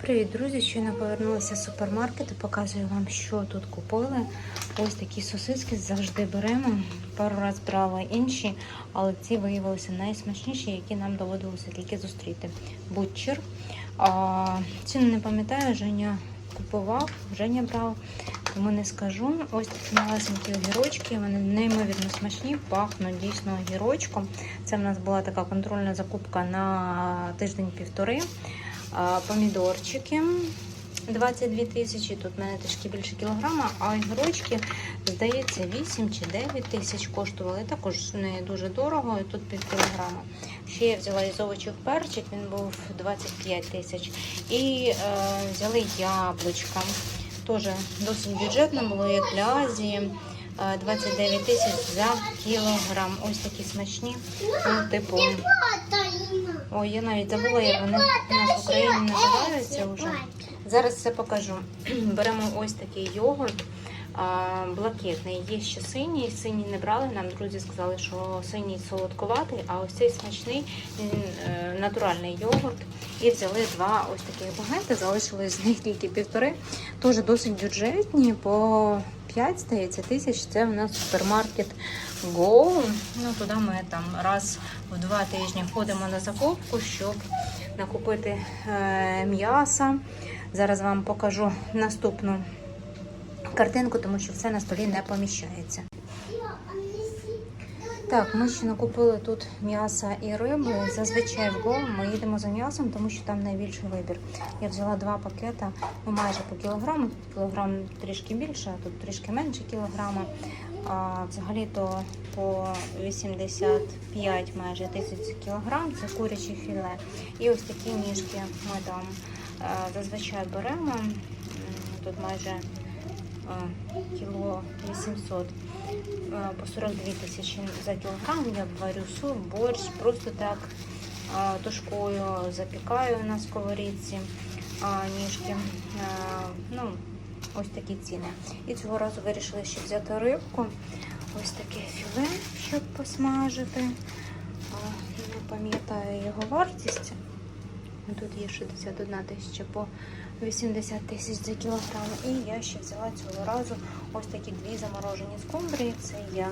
Привіт, друзі! Щойно повернулася з супермаркету. Показую вам, що тут купили. Ось такі сосиски завжди беремо. Пару разів брала інші, але ці виявилися найсмачніші, які нам доводилося тільки зустріти. Бутчер. А, ціну не пам'ятаю, Женя купував, Женя брав, тому не скажу. Ось такі малесенькі огірочки, вони неймовірно смачні, пахнуть дійсно огірочком. Це в нас була така контрольна закупка на тиждень-півтори. Помідорчики 22 тисячі, тут в мене трішки більше кілограма, а огірочки, здається, 8 чи 9 тисяч коштували. Також не дуже дорого, і тут пів кілограма. Ще я взяла із овочів перчик, він був 25 тисяч. І е, взяли яблучка. Теж досить бюджетно було, як для Азії. Е, 29 тисяч за кілограм. Ось такі смачні. Ну, типу, Ой, я навіть забула, як вони у нас в Україні називаються вже. Зараз все покажу. Беремо ось такий йогурт блакитний. Є ще синій. Синій не брали. Нам друзі сказали, що синій солодкуватий, а ось цей смачний е, натуральний йогурт. І взяли два ось таких багети, залишилось з них тільки півтори. Теж досить бюджетні, по 5, здається, тисяч. Це в нас супермаркет Go. Ну, туди ми там раз в два тижні ходимо на закупку, щоб накупити е, м'яса. Зараз вам покажу наступну картинку, тому що все на столі не поміщається. Так, ми ще накупили тут м'яса і риби. Зазвичай в Go ми їдемо за м'ясом, тому що там найбільший вибір. Я взяла два пакета, ну майже по кілограму. Тут кілограм трішки більше, а тут трішки менше кілограма. А взагалі-то по 85 майже тисяч кілограм це куряче філе. І ось такі ніжки ми там е, зазвичай беремо. Тут майже е, кіло 800 е, по 42 тисячі за кілограм. Я варю суп, борщ, просто так е, тушкою запікаю на сковорідці е, ніжки. Е, Ну, ось такі ціни. І цього разу вирішили ще взяти рибку. Ось таке філе, щоб посмажити. Не пам'ятаю його вартість. Тут є 61 тисяча по 80 тисяч за кілограм. І я ще взяла цього разу ось такі дві заморожені скумбрії. Це я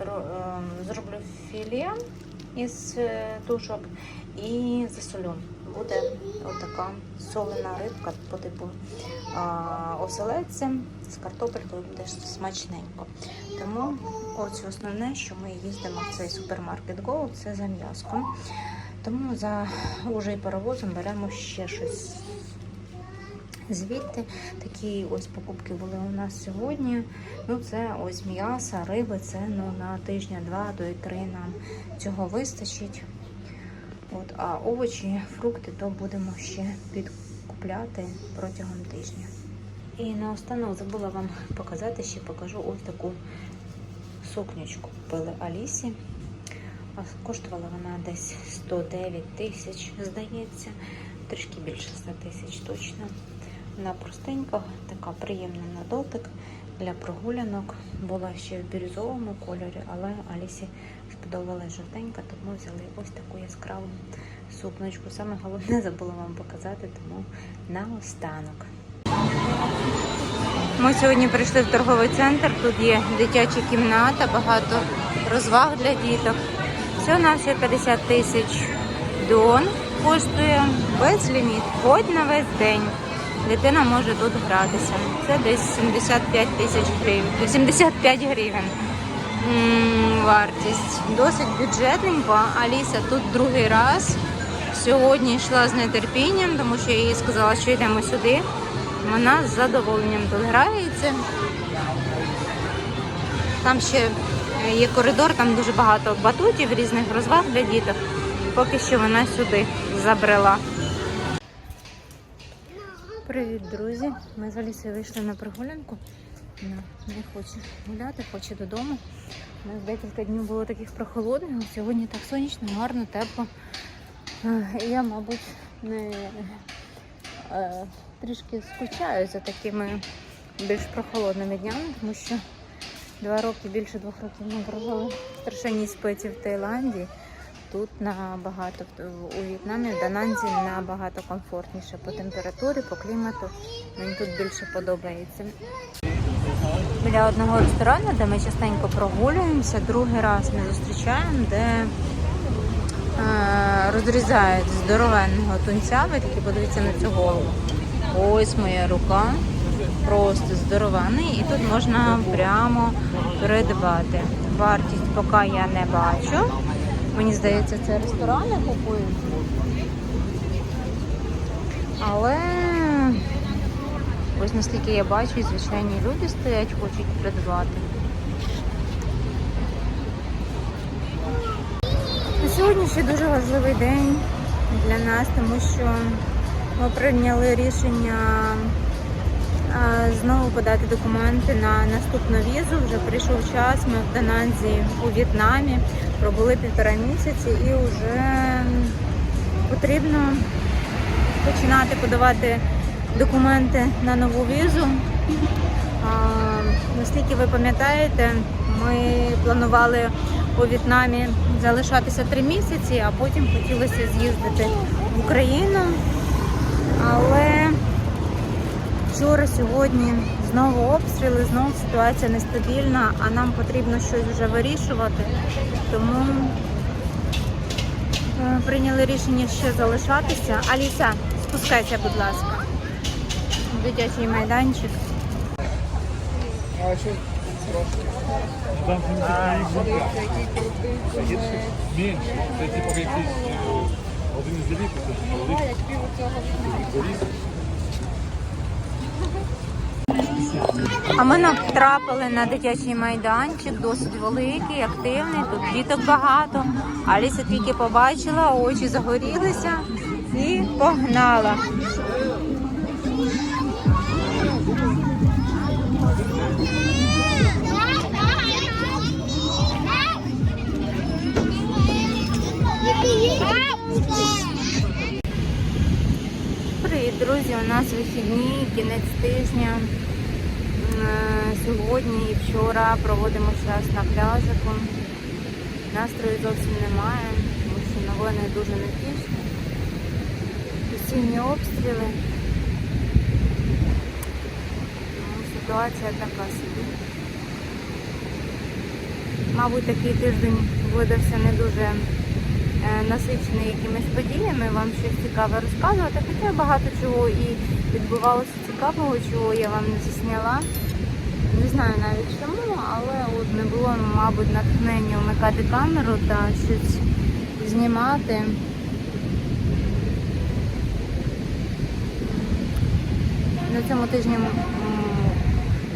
ем, зроблю філе із е, тушок і засолю. Буде отака солена рибка по типу оселедця з картопелькою буде смачненько. Тому ось основне, що ми їздимо в цей супермаркет Go, це за м'яском. Тому за уже і паровозом беремо ще щось. Звідти такі ось покупки були у нас сьогодні. Ну, це ось м'яса, риби, це ну, на тижня-два до і три нам цього вистачить. От, а овочі, фрукти то будемо ще підкупляти протягом тижня. І наостанок забула вам показати, ще покажу ось таку сукнючку купили Алісі. Коштувала вона десь 109 тисяч, здається, трішки більше 100 тисяч точно. Вона простенька, така приємна на дотик для прогулянок. Була ще в бірюзовому кольорі, але Алісі сподобалась жовтенька, тому взяли ось таку яскраву сукночку. Саме головне забула вам показати, тому наостанок. Ми сьогодні прийшли в торговий центр. Тут є дитяча кімната, багато розваг для діток. Все на все 50 тисяч дон коштує без ліміт, хоч на весь день. Дитина може тут гратися. Це десь 75 тисяч гривень. 75 гривень вартість. Досить бюджетненько. Аліса тут другий раз. Сьогодні йшла з нетерпінням, тому що я їй сказала, що йдемо сюди. Вона з задоволенням тут грається. Там ще є коридор, там дуже багато батутів, різних розваг для діток. Поки що вона сюди забрела. Привіт, друзі! Ми з Алісою вийшли на прогулянку. Не хоче гуляти, хоче додому. У нас декілька днів було таких прохолодних, сьогодні так сонячно, гарно, тепло. Е, Я, мабуть, не е, трішки скучаю за такими більш прохолодними днями, тому що два роки, більше двох років ми прожили в страшенній в Таїланді. Тут набагато у В'єтнамі, в Дананзі набагато комфортніше по температурі, по клімату. Мені тут більше подобається. Біля одного ресторану, де ми частенько прогулюємося, другий раз ми зустрічаємо, де е, розрізають здоровенного тунця. Ви тільки подивіться на цю голову. Ось моя рука. Просто здорований. І тут можна прямо придбати. Вартість поки я не бачу. Мені здається, це ресторани купують. Але ось наскільки я бачу, звичайні люди стоять, хочуть придбати. Сьогодні ще дуже важливий день для нас, тому що ми прийняли рішення знову подати документи на наступну візу. Вже прийшов час. Ми в Дананзі у В'єтнамі пробули півтора місяці і вже потрібно починати подавати документи на нову візу. А, наскільки ви пам'ятаєте, ми планували у В'єтнамі залишатися три місяці, а потім хотілося з'їздити в Україну. Але вчора, сьогодні знову обстріли, знову ситуація нестабільна, а нам потрібно щось вже вирішувати. Тому е, прийняли рішення ще залишатися. Аліса, спускайся, будь ласка. Дитячий майданчик. Там менше. Це типу якийсь один із залів, це А ми натрапили на дитячий майданчик, досить великий, активний. Тут діток багато. Аліса тільки побачила, очі загорілися і погнала. Привіт, друзі! У нас вихідні, кінець тижня. Е, Сьогодні і вчора проводимо час на пляжику. Настрою зовсім немає, тому що новини дуже невтішні. Постійні обстріли. Ну, Ситуація така собі. Мабуть, такий тиждень видався не дуже насичений якимись подіями, вам щось цікаве розказувати, хоча багато чого і відбувалося цікавого, чого я вам не засняла. Не знаю навіть чому, але от не було, мабуть, натхнення вмикати камеру та щось знімати. На цьому тижні,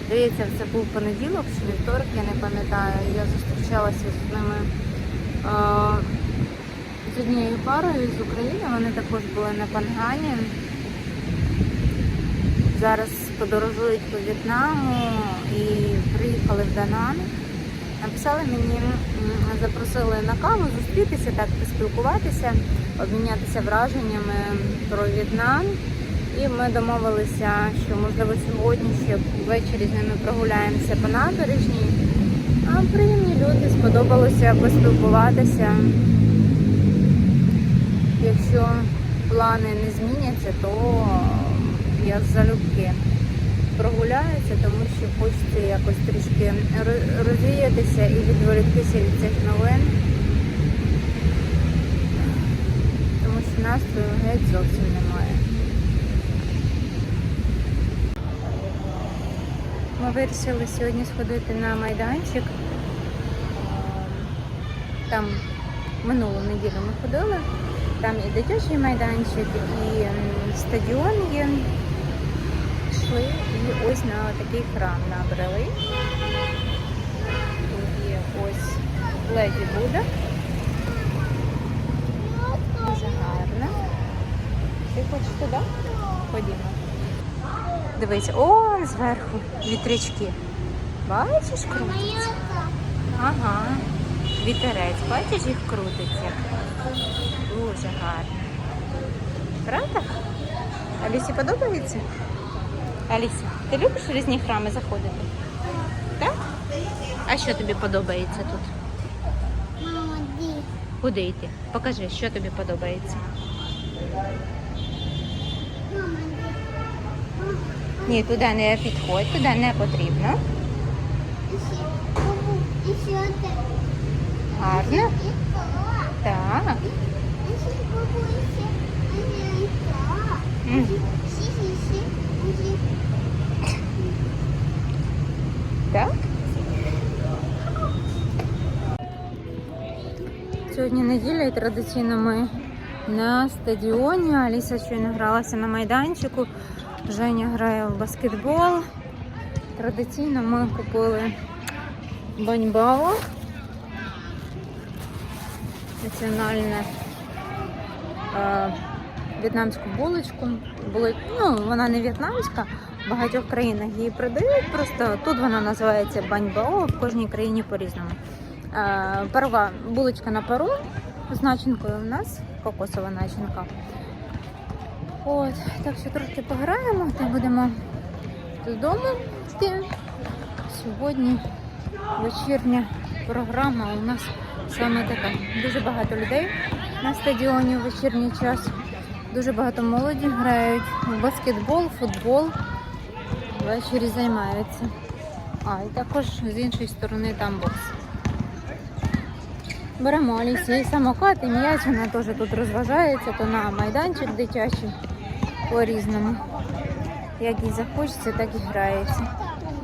здається, це був понеділок чи вівторок, я не пам'ятаю. Я зустрічалася з одними е, з однією парою з України. Вони також були на Пангані. Зараз подорожують по В'єтнаму і приїхали в Данан. Написали мені, запросили на каву зустрітися, так поспілкуватися, обмінятися враженнями про В'єтнам. І ми домовилися, що можливо сьогодні ще ввечері з ними прогуляємося по набережній. А приємні люди, сподобалося поспілкуватися. Плани не зміняться, то я залюбки прогуляюся, тому що хочеться якось трішки розвіятися і відволіктися від цих новин. Тому що настрою геть зовсім немає. Ми вирішили сьогодні сходити на майданчик. Там минулу неділю ми ходили. Там і дитячий майданчик, і стадіон є. Йшли і ось на такий храм набрали. Тут є ось леді Буда. Дуже гарно. Ти хочеш туди? Ходімо. Дивись, он зверху вітрячки. Бачиш, крутиться? Ага. Вітерець, бачиш, їх крутиться. Дуже гарно. Правда? Алісі подобається? Аліся, ти любиш в різні храми заходити? Так? А що тобі подобається тут? Куди йти? Покажи, що тобі подобається. Ні, туди не підходь, туди не потрібно. Гарно. Так. Так. Сьогодні неділя і традиційно ми на стадіоні. Аліса щойно гралася на майданчику. Женя грає в баскетбол. Традиційно ми купили баньбао. Національне е, в'єтнамську булочку. Були, ну, вона не в'єтнамська, в багатьох країнах її продають. Просто тут вона називається баньбао, в кожній країні по-різному. Е, Парова булочка на пару з начинкою у нас кокосова начинка. От, так що трошки пограємо, та будемо додому йти. Сьогодні вечірня програма у нас саме така. Дуже багато людей на стадіоні в вечірній час. Дуже багато молоді грають в баскетбол, футбол. Ввечері займаються. А, і також з іншої сторони там бокс. Беремо Алісі і самокат, і м'яч, вона теж тут розважається, то на майданчик дитячий по-різному. Як їй захочеться, так і грається.